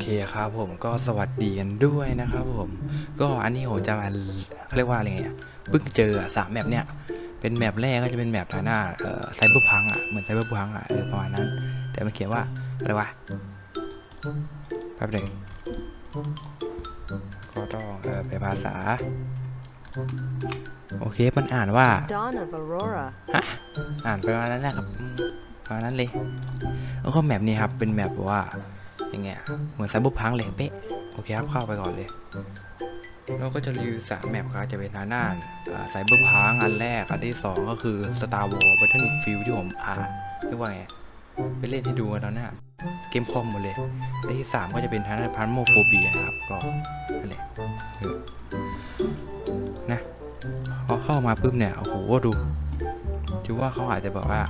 เคครับผมก็สวัสดีกันด้วยนะครับผม ก็อันนี้ผมจะมาเขาเรียกว่าอะไรเงี้ยเพิ่งเจออะสามแมปเนี่ย เป็นแมปแรกก็จะเป็นแมปฐานะเอ่อไซเบอร์พังอะเหมือนไซเบอร์พังอะเออประมาณนั้น แต่มันเขียนว่าอะไรวะแป๊บหนึ่งก็ต้องเออเป็นภาษา โอเคมันอ่านว่า Dawn of Aurora. อ่านไปประมาณนั้นแหละครับอืมประมาณนั้นเลยแล้วก็แมปนี้ครับเป็นแมปแบบว่าอ ย่างเงี้ยเหมือนไซบุพังเลยเป๊ะโอเคครับเข้าไปก่อนเลยเราก็จะรีวิวสามแมปครับจะเป็นทางด้านไซเบอร์พังอันแรกอันที่สองก็คือ Star Wars Battlefield ที่ผมอ่านเรียกว่าไงไปเล่นให้ดูกันตอนหน้าเกมคอมหมดเลยและที่สามก็จะเป็นทางด้านพันโมโฟเบียครับก็นั่นแหละนะพอเข้ามาปุ๊บเนี่ยโอ้โหดูถือว่าเขาอาจจะแบบว่า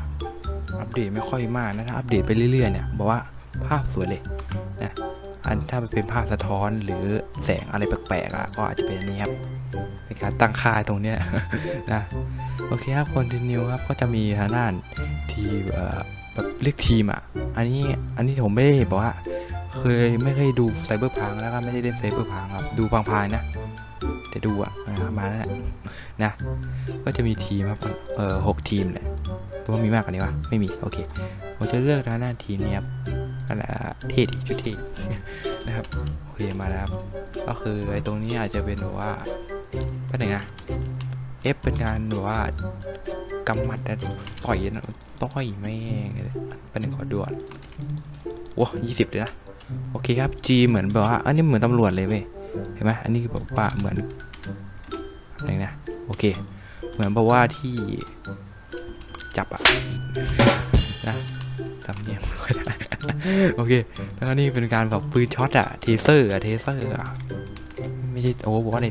อัปเดตไม่ค่อยมากนะถ้าอัปเดตไปเรื่อยๆเนี่ยบอกว่าภาพสวยเลย นะอันถ้ามันเป็นภาพสะท้อนหรือแสงอะไรแปลกๆอะก็อาจจะเป็นอันนี้ครับเป็นการตั้งค่าตรงเนี้ยนะโอเคครับคอนติเนียครับก็จะมีทางด้านทีเอ่อแบบเรียกทีมอะอันนี้อันนี้ผมไม่ได้บอกว่าเคยไม่เคยดูไซเบอร์พังแล้วก็ไม่ได้เล่นไซเบอร์พังครับดูพังๆนะแต่ดูอะมาณนั้นแหละนะก็จะมีทีมครับเอ่อหกทีมแหละว่ามีมากกว่านี้วะไม่มีโอเคผมจะเลือกทางหน้าทีมนี้ครับ นั่นแหละเท่ดีชุดเท่นะครับโอเคมาแล้วก็คือไอ้ตรงนี้อาจจะเป็นแบบว่าแป๊บนึงนะ F เป็นการแบบว่ากำมัดแต่ต่อยนะต่อยแม่งเลยแป๊บหนึงขอดูก่อนว้ายี่สิบเลยนะโอเคครับ G เหมือนแบบว่าอันนี้เหมือนตำรวจเลยเว้ยเห็นไหมอันนี้คือแบบว่าเหมือนอะไรนะโอเค เหมือนแบบว่าที่จับอะนะจำเนียงไม่ค่อย โอเค แล้วนี่เป็นการแบบปืนช็อตอะเทเซอร์อะเทเซอร์อะไม่ใช่โอ้บอกว่าใน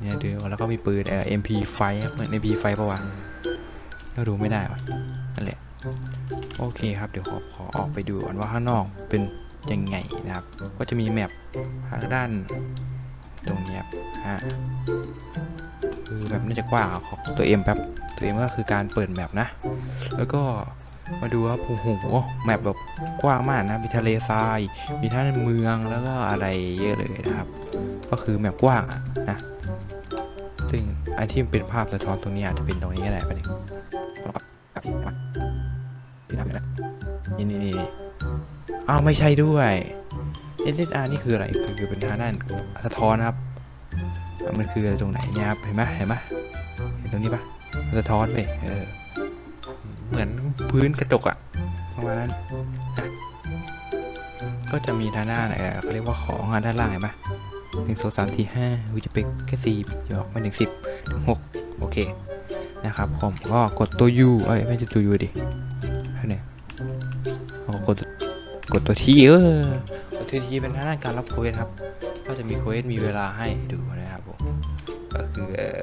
เนี่ยดูแล้วก็มีปืนเอ่อ MP5 เหมือน MP5 ปะวะก็ดูไม่ได้วะนั่นแหละ โอเคครับ เดี๋ยวขอขอออกไปดูก่อนว่าข้างนอกเป็นยังไงนะครับ ก็จะมีแมปทางด้าน ตรงนี้ยฮะคือแบบน่าจะกว้างขอตัวเอ็มแป๊บตัวเองก็คือการเปิดแมปนะ แล้วก็ มาดูครับโอ้โหแมปแบบกว้างมากนะ มีทะเลทราย มีท่าเมืองแล้วก็อะไรเยอะเลยนะครับ ก็คือแมปกว้างอะนะ ซึ่งไอที่เป็นภาพสะท้อนตรงนี้อาจจะเป็นตรงนี้ก็ได้ประเด็นนี่นี่นี่อ้าวไม่ใช่ด้วย SSR นี่คืออะไร คือเป็นทางด้านสะท้อนนะครับ มันคือตรงไหนเนี่ยครับ เห็นไหมเห็นไหมเห็นตรงนี้ปะสะท้อนไปเออ พื้นกระจกอะประมาณนั้นนะก็จะมีทางหน้าเออเขาเรียกว่าของอะด้านล่างเห็นปะหนึ่งสองสามสี่ห้าวิจะเป็นแค่สี่หยอกไม่ถึงสิบถึงหกโอเคนะครับผมก็กดตัว U เอ้ยไม่ใช่ตัว U ดิอันนี้เอากดกดตัวที่เออกดตัวที่เป็นทางด้านการรับโค้ดครับ ก็จะมีโค้ดมีเวลาให้ดูนะครับผมก็คือเอ่อ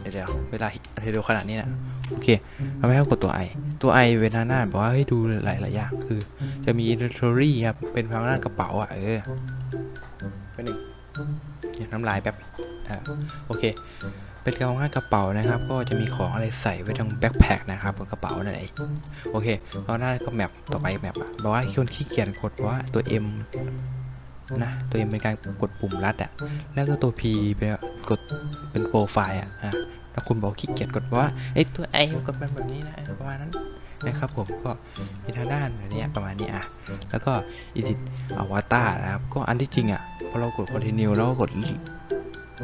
เดี๋ยวเดี๋ยวเวลาเร็วขนาดนี้นะ โอเคเราไม่ให้กดตัว i ตัว i เวนหน้าบอกว่าให้ดูหลายหลายอย่างคือ จะมี inventory ครับ เป็นทางด้านกระเป๋าอะเออเป็นหนึ่งเดี๋ยวน้ำลายแป๊บอ่าโอเค เป็นทางด้านกระเป๋านะครับ ก็จะมีของอะไรใส่ไว้ตรงแบ็คแพคนะครับบนกระเป๋านั่นเองโอเคตอนหน้าก็แมปต่อไปแมปอะบอกว่าคนขี้เกียจกดว่าตัว M นะตัว M เป็นการกดปุ่มลัดอะ แล้วก็ตัว P เป็นกดเป็นโปรไฟล์อะอะ ถ้าคุณบอกขี้เกียจกดว่าไอ้ตัวไอ้กดมันแบบนี้นะประมาณนั้นนะครับผมก็มีทางด้านแบบเนี้ยประมาณนี้อะ แล้วก็ edit avatar นะครับ ก็อันที่จริงอะพอเรากด continue แล้วก็กด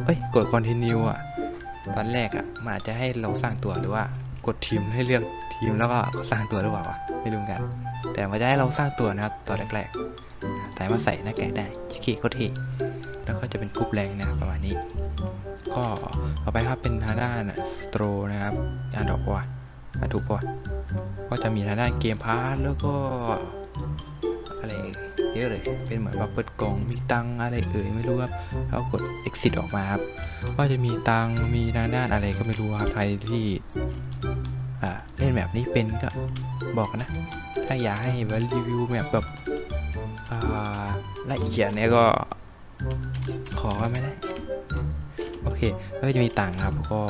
เอ้ยกด continue อะตอนแรกอะมันอาจจะให้เราสร้างตัวหรือว่ากดทีมให้เลือกทีมแล้วก็สร้างตัวหรือเปล่าวะไม่รู้กัน แต่มันจะให้เราสร้างตัวนะครับตอนแรกๆแต่มาใส่หน้าแกะได้ชิคกี้ก็เท่ แล้วก็จะเป็นกรุ๊ปแรงนะประมาณนี้ ก็ต่อไปครับเป็นทางด้านสโตรนะครับยานดอกบัวอะถูกปะวก็จะมีทางด้านเกมพาร์ทแล้วก็อะไรเยอะเลย เป็นเหมือนแบบเปิดกล่องมีตังอะไรเอ่ยไม่รู้ครับแล้วกด exit ออกมาครับ ก็จะมีตังมีทางด้านอะไรก็ไม่รู้ครับใครที่อ่าเล่นแบบนี้เป็นก็บอกกันนะ ถ้าอยากให้รีวิวแบบแบบอ่าละเอียดเนี่ยก็ ขอก็ไม่ได้ โอเค ก็จะมีต่างค์ครับก็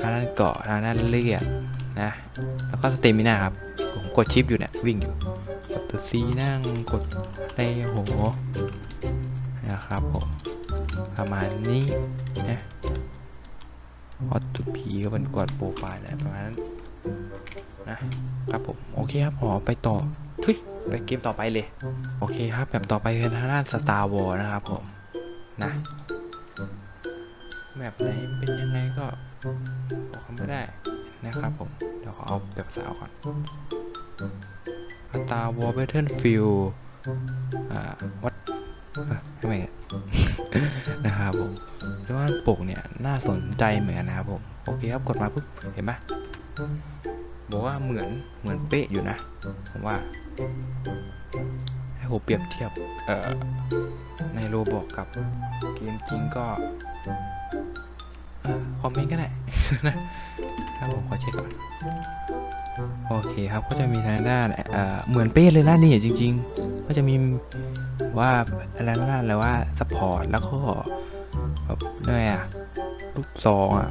ทางด้านเกาะทางด้านเลือดนะ แล้วก็สเตมินาครับ ผมกดชิปอยู่เนี่ย วิ่งอยู่ กดตัวซีนั่งกดในโหนะครับผมประมาณนี้นะพอตัวพีก็เป็นกดโปรไฟล์นะประมาณนั้นนะครับผมโอเคครับขอไปต่อทุยไปเกมต่อไปเลย โอเคครับแบบต่อไปเป็นทางด้าน Star Wars นะครับผม นะแบบไหนเป็นยังไงก็บอกเขาไม่ได้นะครับผม เดี๋ยวขอเอาแบบสาวก่อน Star Wars Battlefield อ่าวัดอะทำไมอะนะครับผมแล้วว่าปกเนี่ยน่าสนใจเหมือนกันนะครับผม โอเคครับกดมาปุ๊บเห็นไหมบอกว่าเหมือนเหมือนเป๊ะอยู่นะ ผมว่า ผมเปรียบเทียบเอ่อในโรบอกกับเกมจริงก็คอมเมนต์ก็ได้นะครับผมขอเช็คก่อนโอเคครับก็จะมีทางด้านเอ่อเหมือนเป๊ะเลยนะนี่จริง ๆ ก็จะมีว่าอะไรนะอะไรว่าสปอร์ตแล้วก็แบบนี่ไงอะลูกซองอะ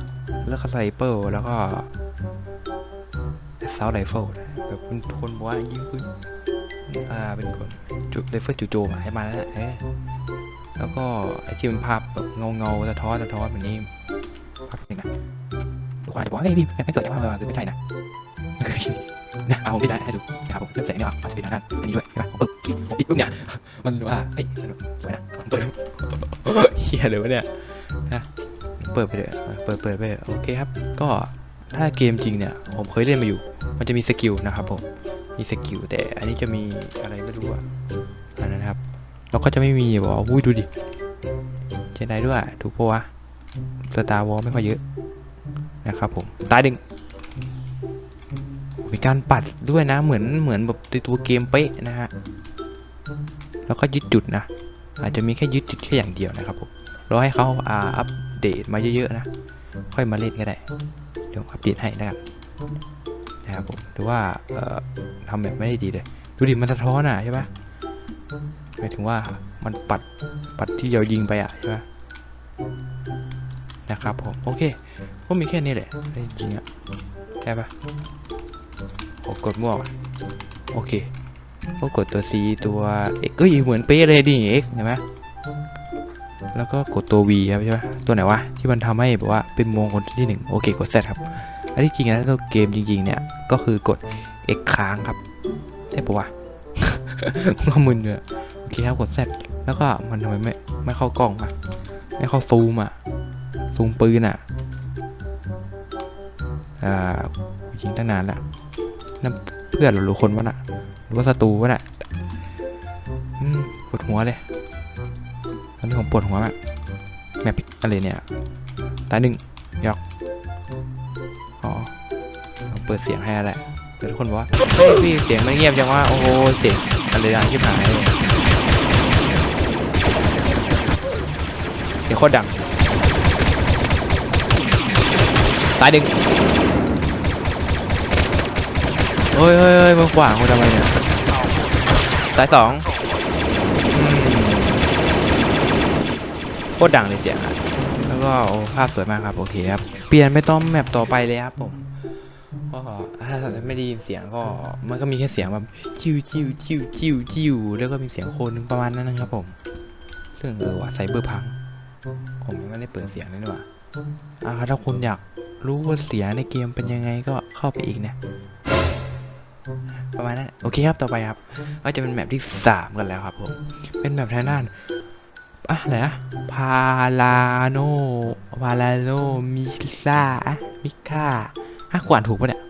แล้วก็ไซเปิลแล้วก็เซาไรเฟิลแบบเป็นคนบอกว่ายิงปืน อ่าเป็นคนจุดไรเฟิลจู่โจมอะให้มาแล้วนะเอ๊ะแล้วก็ไอที่มันภาพแบบเงาเงาๆสะท้อนสะท้อนแบบนี้ภาพหนึ่งนะทุกคนอาจจะบอกว่าเฮ้ยพี่ไม่เกิดจากภาพเลยคือไม่ใช่นะนะเอาไม่ได้ให้ดูนะครับผมเลือกแสงเนี่ยอาจจะเป็นทางด้านอันนี้ด้วยใช่ไหมผมปึ๊บผมปิดปุ๊บเนี่ยมันว่าเฮ้ยสนุกสวยนะเปิดเฮียเลยวะเนี่ยนะเปิดไปเลยเปิดเปิดไปเลยโอเคครับ ก็ถ้าเกมจริงเนี่ย ผมเคยเล่นมาอยู่ มันจะมีสกิลนะครับผม มีสกิลแต่อันนี้จะมีอะไรไม่รู้อะนะครับเราก็จะไม่มีบอกอุ้ยดูดิเจไดด้วยถูกปะวะสตาร์วอลไม่ค่อยเยอะนะครับผมตายดึงมีการปัดด้วยนะเหมือนเหมือนแบบในตัวเกมเป๊ะนะฮะแล้วก็ยึดจุดนะ อาจจะมีแค่ยึดจุดแค่อย่างเดียวนะครับผมรอให้เขาอ่าอัปเดตมาเยอะๆนะ ค่อยมาเล่นก็ได้ เดี๋ยวอัปเดตให้นะครับ นะครับผมหรือว่าเอ่อทำแบบไม่ได้ดีเลย ดูดิมันสะท้อนอะใช่ปะหมายถึงว่ามันปัดปัดที่เรายิงไปอะใช่ปะนะครับผมโอเคก็มีแค่นี้แหละจริงๆอะใช่ปะผมกดมั่วก่อนโอเคก็กดตัว C ตัว X ก็เหมือนเป๊ะเลยดิ X เห็นไหมแล้วก็กดตัว V ครับใช่ไหมตัวไหนวะที่มันทำให้แบบว่าเป็นมงคนที่หนึ่งโอเคกด Z ครับ อันที่จริงแล้วตัวเกมจริงๆเนี่ยก็คือกด X ค้างครับใช่ปะวะว่ามึนเลยโอเคครับกด Z แล้วก็มันทำไมไม่ไม่เข้ากล้องอะไม่เข้าซูมอะซูมปืนอะอ่ายิงตั้งนานแล้วนั่นเพื่อนหรือคนวะน่ะหรือว่าศัตรูวะน่ะปวดหัวเลยตอนนี้ผมปวดหัวมากแมปอะไรเนี่ยตาหนึ่งยอก อ๋อผมเปิดเสียงให้แล้วแหละแต่ทุกคนบอกว่าเฮ้ยพี่เสียงมันเงียบจังว่าโอ้โหเสียงอะไรดังชิบหายเลยเสียงโคตรดังตายดึงเฮ้ยเฮ้ยเฮ้ยมันขวางกูทำไมเนี่ยสายสองอืมโคตรดังเลยเสียงอะแล้วก็โอ้ภาพสวยมากครับ โอเคครับ เปลี่ยนไปต้อมแมปต่อไปเลยครับผมก็ถ้าไม่ได้ยินเสียงก็มันก็มีแค่เสียงแบบจิ้วจิ้วจิ้วจิ้วจิ้วแล้วก็มีเสียงคนประมาณนั้นนะครับผมเรื่องเออว่าไซเบอร์พังผมยังไม่ได้เปิดเสียงเลยนี่หว่าอ่าถ้าคุณอยากรู้ว่าเสียงในเกมเป็นยังไงก็เข้าไปอีกเนี่ยประมาณนั้นโอเคครับต่อไปครับ ก็จะเป็นแมปที่สามกันแล้วครับผมเป็นแมปทางด้าน อะอะไรนะพาลาโนพาลาโนมิซามิคาอะกวานถูกปะเนี่ย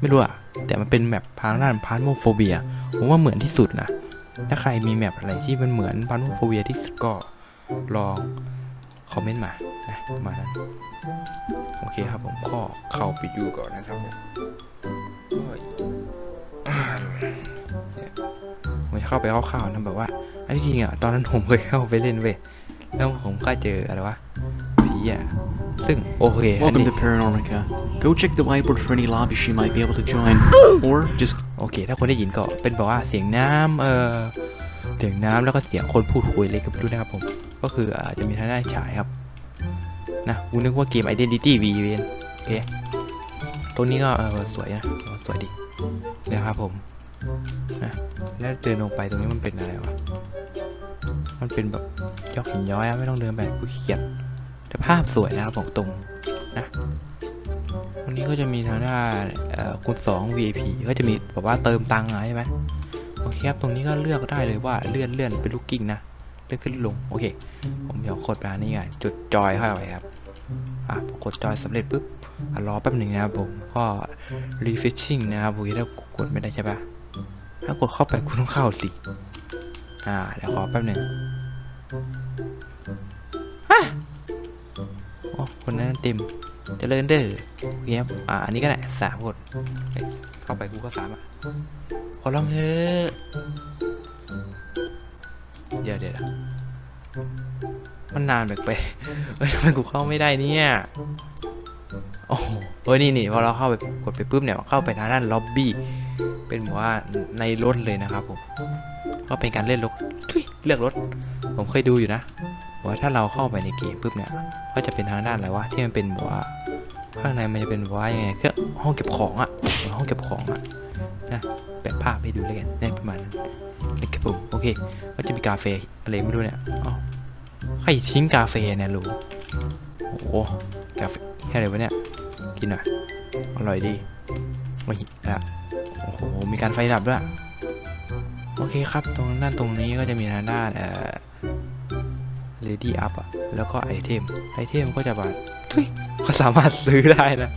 ไม่รู้อะแต่มันเป็นแมปทางด้านพาร์โมโฟเบียผมว่าเหมือนที่สุดนะ ถ้าใครมีแมปอะไรที่มันเหมือนพาร์โมโฟเบียที่สุดก็ลองคอมเมนต์มานะมานั้นโอเคครับผมก็เข้าไปดูก่อนนะครับผมโอ้ยเนี่ยผมจะเข้าไปคร่าวๆนะแบบว่า อันที่จริงอะตอนนั้นผมเคยเข้าไปเล่นเว้ยแล้วผมก็เจออะไรวะผีอะซึ่งโอเคอัน Welcome นี้ to Paranormica. Go check the whiteboard for any lobbies she might be able to join. or just โอเค ถ้าคนได้ยินก็เป็นแบบว่าเสียงน้ำเออเสียงน้ำแล้วก็เสียงคนพูดคุยเลยก็ไม่รู้นะครับผม ก็คืออาจจะมีทางด้านฉายครับ นะกูนึกว่าเกม Identity V เวนโอเคตรงนี้ก็เออสวยนะสวยดีนะครับผมนะแล้วเดินลงไปตรงนี้มันเป็นอะไรวะ มันเป็นแบบยอกหินย้อยไม่ต้องเดินแบบกูขี้เกียจแต่ภาพสวยนะครับบอกตรงนะตรงนี้ก็จะมีทางด้านคูณสอง VIP ก็จะมีแบบว่าเติมตังค์อะใช่ไหมโอเคครับตรงนี้ก็เลือกได้เลยว่าเลื่อนเลื่อนเป็นลูกกิ้งนะเลื่อนขึ้นลงโอเค ผมเดี๋ยวกดไปนี่ไงจุดจอยเข้าไปครับอะกดจอยสำเร็จปุ๊บรอแป๊บหนึ่งนะครับผมก็ refreshing นะครับผมถ้ากดไม่ได้ใช่ปะถ้ากดเข้าไปคุณต้องเข้าสิอ่าเดี๋ยวขอแป๊บหนึ่ง ฮะโอ้คนนั้นเต็มจะเจริญเด้อเคครับอ่าอันนี้ก็ได้สามคนเข้าไปกูก็สามอะขอลองเถอะเดี๋ยวเดี๋ยวมันนานแปลกไปเฮ้ยทำไมกูเข้าไม่ได้เนี่ยโอ้โหเฮ้ยนี่นี่พอเราเข้าไปกดไปปุ๊บเนี่ยเข้าไปทางด้านล็อบบี้เป็นแบบว่าในรถเลยนะครับผมก็เป็นการเล่นรถเลือกรถ ผมเคยดูอยู่นะว่าถ้าเราเข้าไปในเกมปุ๊บเนี่ย ก็จะเป็นทางด้านอะไรวะที่มันเป็นบบว่าข้างในมันจะเป็นบบว่ายังไงเครื่องห้องเก็บของอะห้องเก็บของอะนะแปะภาพให้ดูเลยกันในประมาณนั้นนะครับผมโอเค ก็จะมีกาแฟอะไรไม่รู้เนี่ยอ๋อใครทิ้งกาแฟเนี่ยรู้โอ้โหกาแฟแค่อะไรวะเนี่ยกินหน่อยอร่อยดีไม่ละโอ้โหมีการไฟดับด้วยโอเคครับ ตรงด้านตรงนี้ก็จะมีทางด้านเอ่อ Lady Up อะแล้วก็ไอเทมไอเทมก็จะแบบทุยก็สามารถซื้อได้นะ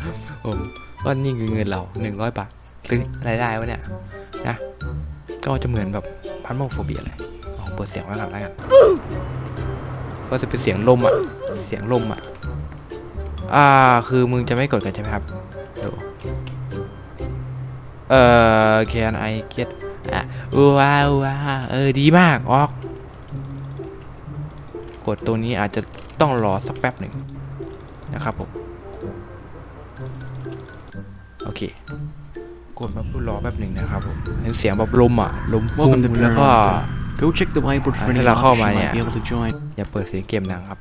ผมก็นี่คือเงินเรา 100 บาท ซื้ออะไรได้วะเนี่ยนะก็จะเหมือนแบบพันโมโฟเบียเลยลองเปิดเสียงไว้ก่อนแล้วกันก็จะเป็นเสียงลมอะเสียงลมอะอ่าคือมึงจะไม่กดกันใช่ไหมครับดูเอ่อ can I get อะว้าวว้าวเออดีมากออก กดตัวนี้อาจจะต้องรอสักแป๊บหนึ่งนะครับผม โอเค กดมาพูดรอแป๊บหนึ่งนะครับผมเห็นเสียงแบบลมอะ ลมพุ่ง Welcome to แล้วก็ Panorama. Go check the whiteboard for Ah, any nila lobbies ako, you man, might yeah. be able to join. อย่าเปิดเสียงเกมดังครับ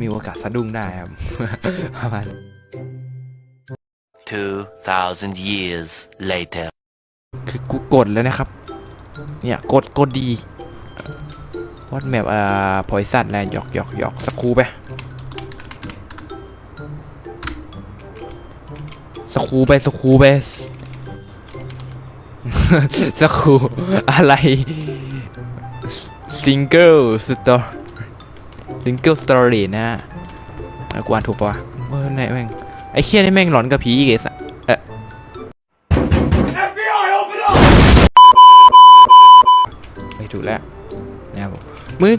มีโอกาสสะดุ้งได้ครับประมาณ2,000 years later. คือกูกดแล้วนะครับ เนี่ย กดกดดี วัดแมปอ่าพอยสัตว์แลนหยอกหยอกหยอกสักครูไปสักครูไปสักครูไปสักครูอะไรซิงเกิลสตอร์ซิงเกิลสตอรี่นะอะกูอ่านถูกปะวะเออไหนแม่งไอ้เคี้ยนี่แม่งหลอนกับผีอีกไอ้ส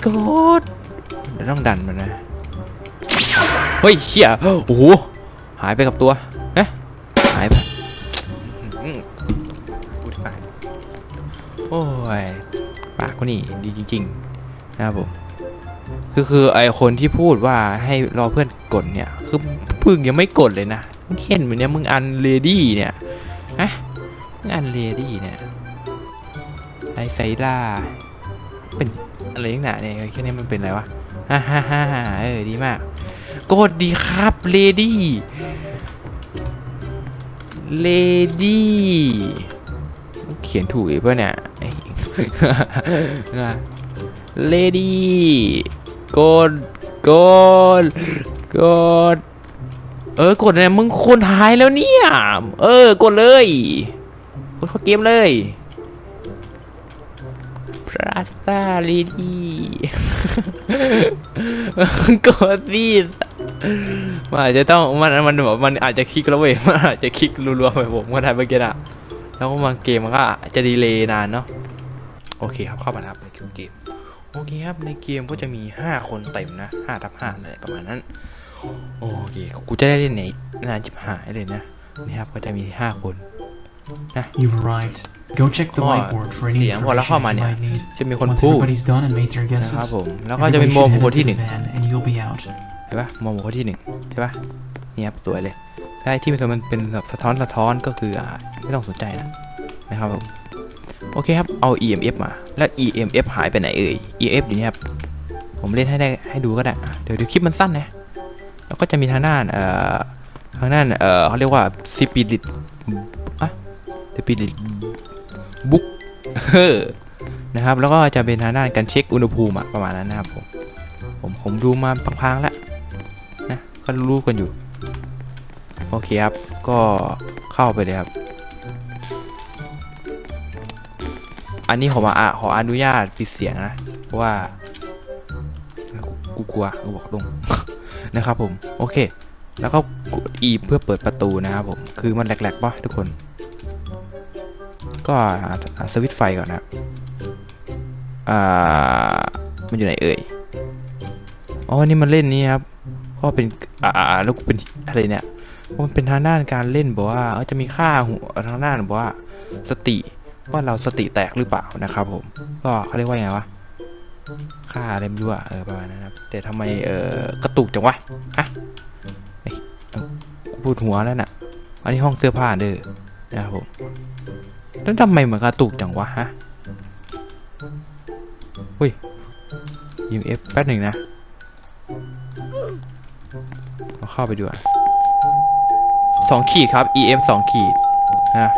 กดเดี๋ยวต้องดันมันนะ เฮ้ยเขี้ยโอ้โห หายไปกับตัวนะหายไปพูดปโอ้ย ปากกูนี่ดีจริงๆ นะครับผม คือคือไอคนที่พูดว่าให้รอเพื่อนกดเนี่ย คือพึ่งยังไม่กดเลยนะมึงเห็นเหมือนเนี่ยมึงอันเลดี้เนี่ยฮะมึงอันเลดี้เนี่ยไอไซล่าเป็น อะไรนักหนาเนี่ยแค่นี้มันเป็นอะไรวะฮ่าฮ่าฮ่าเออดีมากกดดีครับเลดี้เลดี้เขียนถูกอีกป่ะเนี่ยเลดี้กดกดกดเออกดเนี่ยมึงคนหายแล้วเนี่ย เออกดเลย กดเข้าเกมเลย ราซาลีดีกดดิมันอาจจะต้องมันมันแบบมันอาจจะคลิกแล้วเว้ยมันอาจจะคลิกรัวๆไปผมก็ได้เมื่อกี้อะแล้วก็มาเกมมันก็จะดีเลย์นานเนาะโอเคครับเข้ามาครับในเกมโอเคครับในเกมก็จะมี 5 คนเต็มนะ5ทับ5อะไรประมาณนั้นโอเคกูจะได้เล่นไหนนานจิบหายเลยนะนี่ครับก็จะมี 5 คน You've arrived. Go check the Oh, whiteboard for any เสียงพอแล้ว information เข้ามา you เนี่ย might need. จะมีคน Once พูด everybody's done and made their นะครับ guesses, ผมแล้วก็จะมี everybody โม should โห head คน into ที่ห the นึ่ง van and you'll be out. เห็นปะมองหัวที่หนึ่งใช่ปะนี่ครับสวยเลยใช่ที่มันเป็นแบบสะท้อนสะท้อนก็คืออ่าไม่ต้องสนใจนะนะครับผมโอเคครับเอา EMF มาแล้ว EMF หายไปไหนเอ่ย EMF อยู่นี่ครับผมเล่นให้ได้ให้ดูก็ได้อะเดี๋ยวเดี๋ยวคลิปมันสั้นนะแล้วก็จะมีทางด้านเอ่อทางด้านเอ่อเขาเรียกว่า Spirit ะ Spirit บุ๊กเออนะครับ แล้วก็จะเป็นทางด้านการเช็คอุณหภูมิประมาณนั้นนะครับผม ผมผมดูมาพังๆแล้วนะก็รู้กันอยู่ โอเคครับ ก็เข้าไปเลยครับ อันนี้ผมอะขออนุญาตปิดเสียงนะ เพราะว่า กูกลัวกูบอกตรงนะครับผม โอเค แล้วก็กด E เพื่อเปิดประตูนะครับผม คือมันแหลกๆป่ะทุกคน ก็สวิตไฟก่อนนะอ่า มันอยู่ไหนเอ่ย อ๋อ นี่มันเล่นนี้ครับ ก็เป็น อ่า แล้วกูเป็นอะไรเนี่ย มันเป็นทางด้านการเล่นบอกว่าเออจะมีค่าหัวทางด้านบอกว่าสติ ว่าเราสติแตกหรือเปล่านะครับผม ก็เขาเรียกว่าไงวะ ค่าอะไรไม่รู้อะเออประมาณนั้นครับ แต่ทำไมเออกระตุกจังวะฮะเอ้ยกูพูดหัวแล้วน่ะ อันนี้ห้องเสื้อผ้าเด้อนะครับผม แล้วทำไมเหมือนกระตุกจังวะฮะอุ้ย EMF แป๊บหนึ่งนะเราเข้าไปดูอะสองขีดครับ EM สองขีดนะ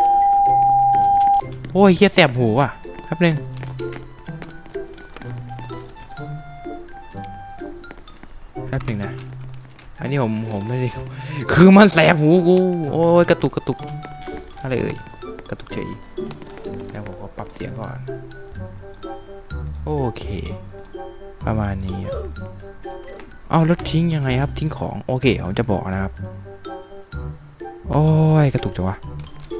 โอ้ยเฮียแสบหูว่ะแป๊บนึงแป๊บนึงนะ อันนี้ผมผมไม่ได้ คือมันแสบหูกู โอ้ยกระตุกกระตุกอะไรเอ่ยกระตุกเฉย สียงก่อน โอเค ประมาณนี้เอาแล้วทิ้งยังไงครับทิ้งของโอเคผมจะบอกนะครับ โอ้ยกระตุกจังวะ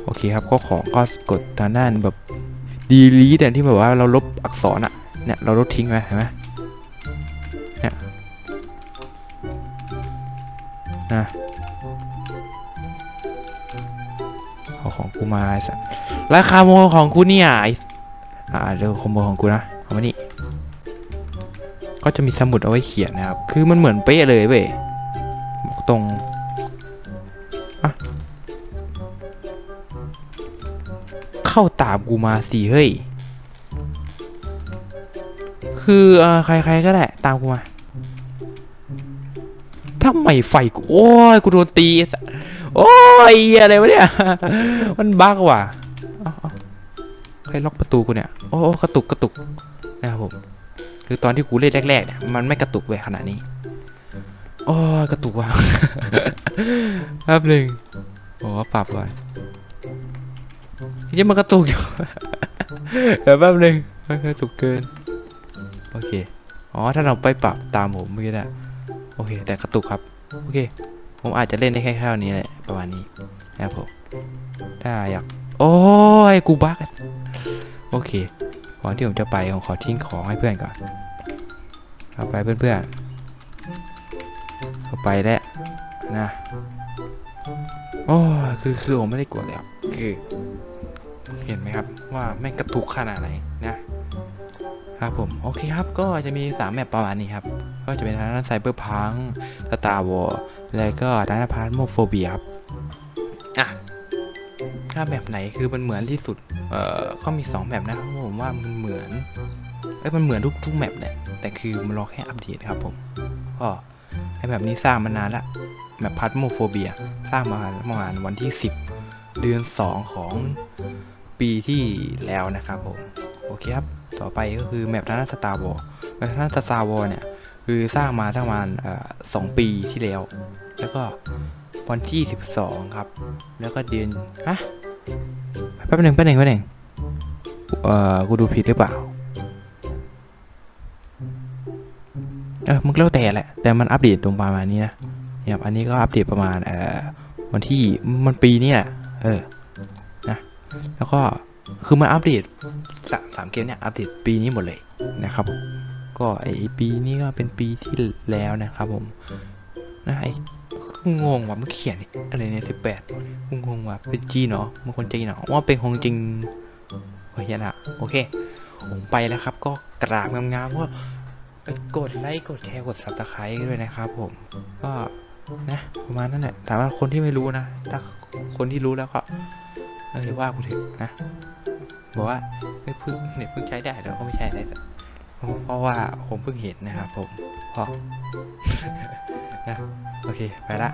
โอเคครับก็ของก็กดทางด้านแบบดีลีทที่แบบว่าเราลบอักษรอะเนี่ยเราลบทิ้งไว้เห็นไหมเนี่ยนะเอาของกูมาไอ้สัสราคาโมของกูเนี่ย อ่าเดี๋ยวขโมยของกูนะเอามานี่ก็จะมีสมุดเอาไว้เขียนนะครับ คือมันเหมือนเป๊ะเลยเว้ยบอกตรงอะเข้าตามกูมาสิเฮ้ย คืออ่อใครๆก็ได้ตามกูมาทำไมไฟกูโอ้ยกูโดนตี โอ้ยอะไรวะเนี่ย มันบั๊กว่ะเอาเอา ใครล็อกประตูกูเนี่ย โอ้กระตุกกระตุกนะครับผม คือตอนที่กูเล่นแรกๆเนี่ยมันไม่กระตุกเลยขนาดนี้โอ้กระตุกว่ะแป๊บหนึ่งโอ้ปรับก่อนยังมันกระตุกอยู่เดี๋ยวแป๊บหนึ่งมันกระตุกเกิน โอเค อ๋อ ถ้าเราไปปรับตามผมเมื่อกี้นะโอเค แต่กระตุกครับ โอเค ผมอาจจะเล่นได้แค่แค่นี้แหละ ประมาณนี้นะครับผม ถ้าอยาก โอ้ยกูบักโอเคก่อนที่ผมจะไปผมขอทิ้งของให้เพื่อนก่อนเอาไปเพื่อนๆเอาไปแล้วนะโอ้คือคือผมไม่ได้กดแล้วคือเห็นไหมครับว่าแม่งกระตุกขนาดไหนนะครับผมโอเคครับก็จะมี 3 แมปประมาณนี้ครับ ก็จะเป็นทางด้านไซเบอร์พังสตาร์วอลแล้วก็ทางด้านพาร์ทโมโฟเบียครับอะ ถ้าแมปไหนคือมันเหมือนที่สุด เอ่อ ก็มี2แมปนะครับผมว่ามันเหมือน เอ้ยมันเหมือนทุกทุกแมปแหละ แต่คือมันรอแค่อัปเดตครับผม ก็ไอแบบนี้สร้างมานานละแมปพาร์ทโมโฟเบีย สร้างมาประมาณวันที่ 10 เดือน 2 ของปีที่แล้วนะครับผม โอเคครับ ต่อไปก็คือแมปท่านสตาร์วอลแมปท่านสตาร์วอลเนี่ย คือสร้างมาตั้งประมาณสองปีที่แล้ว แล้วก็วันที่ 12 ครับ แล้วก็เดือนฮะ แป๊บหนึ่งแป๊บหนึ่งแป๊บหนึ่งเอ่อกูดูผิดหรือเปล่าเออมึงเล่าแต่แหละ แต่มันอัปเดตตรงประมาณนี้นะเนี่ยอันนี้ก็อัปเดตประมาณเอ่อวันที่มันปีนี้แหละเออนะแล้วก็คือมันอัปเดตสามสามเกมเนี่ยอัปเดตปีนี้หมดเลยนะครับ ก็ไอปีนี้ก็เป็นปีที่แล้วนะครับผมนะไองงว่ะมันเขียนอะไรเนี่ยสิบแปด งงว่ะเป็นจีนเนาะมันคนจีนเนาะว่าเป็นของจริงโอ้ยนะโอเค ผมไปแล้วครับ ก็กราบงามๆว่ากดไลค์กดแชร์กด subscribe ด้วยนะครับผม ก็นะประมาณนั้นแหละแต่ว่าคนที่ไม่รู้นะถ้าคนที่รู้แล้วก็เออว่ากูเถอะนะบอกว่าเฮ้ยเพิ่งเน็ตเพิ่งใช้ได้แล้วก็ไม่ใช่ไรสักเพราะว่าผมเพิ่งเห็นนะครับผมพอนะโอเคไปละ